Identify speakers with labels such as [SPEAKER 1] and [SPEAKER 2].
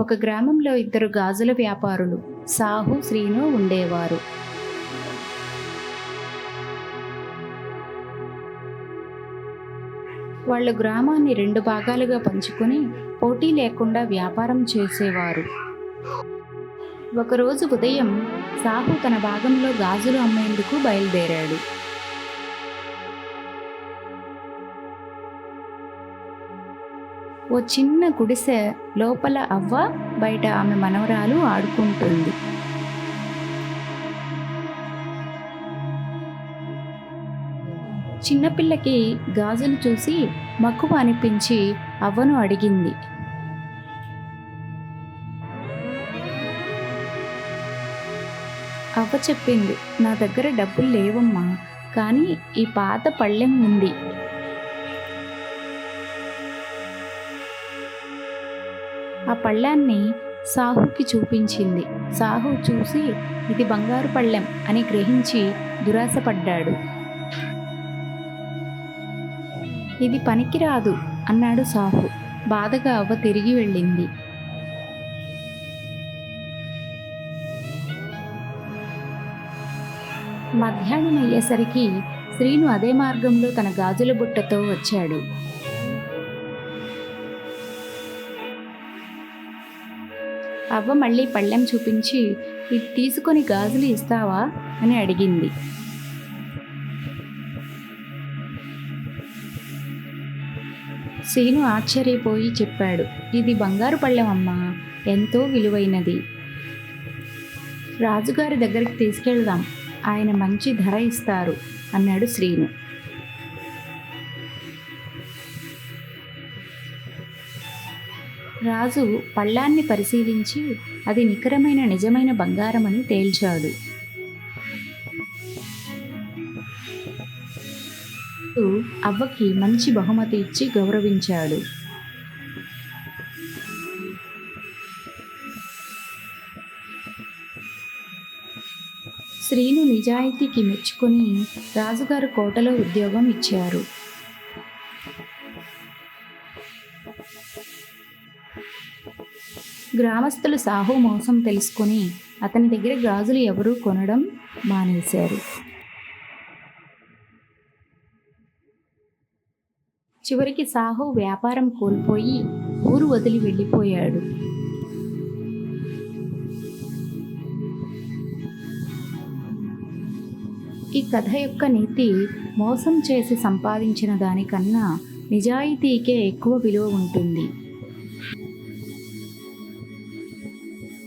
[SPEAKER 1] ఒక గ్రామంలో ఇద్దరు గాజుల వ్యాపారులు సాహు శ్రీను ఉండేవారు. వాళ్ళు గ్రామాన్ని రెండు భాగాలుగా పంచుకొని పోటీ లేకుండా వ్యాపారం చేసేవారు. ఒకరోజు ఉదయం సాహు తన భాగంలో గాజులు అమ్మేందుకు బయలుదేరాడు. ఓ చిన్న గుడిసె లోపల అవ్వ బయట ఆమె మనవరాలు ఆడుకుంటుంది. చిన్నపిల్లకి గాజులు చూసి మక్కువ అనిపించి అవ్వను అడిగింది. అవ్వ చెప్పింది నా దగ్గర డబ్బులు లేవమ్మా కానీ ఈ పాత పళ్ళెం ఉంది. ఆ పళ్ళాన్ని సాహుకి చూపించింది. సాహు చూసి ఇది బంగారు పళ్ళెం అని గ్రహించి దురాశపడ్డాడు. ఇది పనికిరాదు అన్నాడు సాహు. బాధగా అవ్వ తిరిగి వెళ్ళింది. మధ్యాహ్నం అయ్యేసరికి శ్రీను అదే మార్గంలో తన గాజుల బుట్టతో వచ్చాడు. అవ్వ మళ్ళీ పళ్ళెం చూపించి ఇది తీసుకొని గాజులు ఇస్తావా? అని అడిగింది. శ్రీను ఆశ్చర్యపోయి చెప్పాడు ఇది బంగారు పళ్ళెం అమ్మా ఎంతో విలువైనది. రాజుగారి దగ్గరికి తీసుకెళ్దాం ఆయన మంచి ధర ఇస్తారు అన్నాడు శ్రీను. రాజు పళ్ళాన్ని పరిశీలించి అది నికరమైన నిజమైన బంగారమని తేల్చాడు. అవ్వకి మంచి బహుమతి ఇచ్చి గౌరవించాడు. శ్రీను నిజాయితీకి మెచ్చుకొని రాజుగారు కోటలో ఉద్యోగం ఇచ్చారు. గ్రామస్తులు సాహు మోసం తెలుసుకొని అతని దగ్గర గాజులు ఎవరూ కొనడం మానేశారు. చివరికి సాహు వ్యాపారం కోల్పోయి ఊరు వదిలి వెళ్ళిపోయాడు. ఈ కథ యొక్క నీతి మోసం చేసి సంపాదించిన దానికన్నా నిజాయితీకే ఎక్కువ విలువ ఉంటుంది.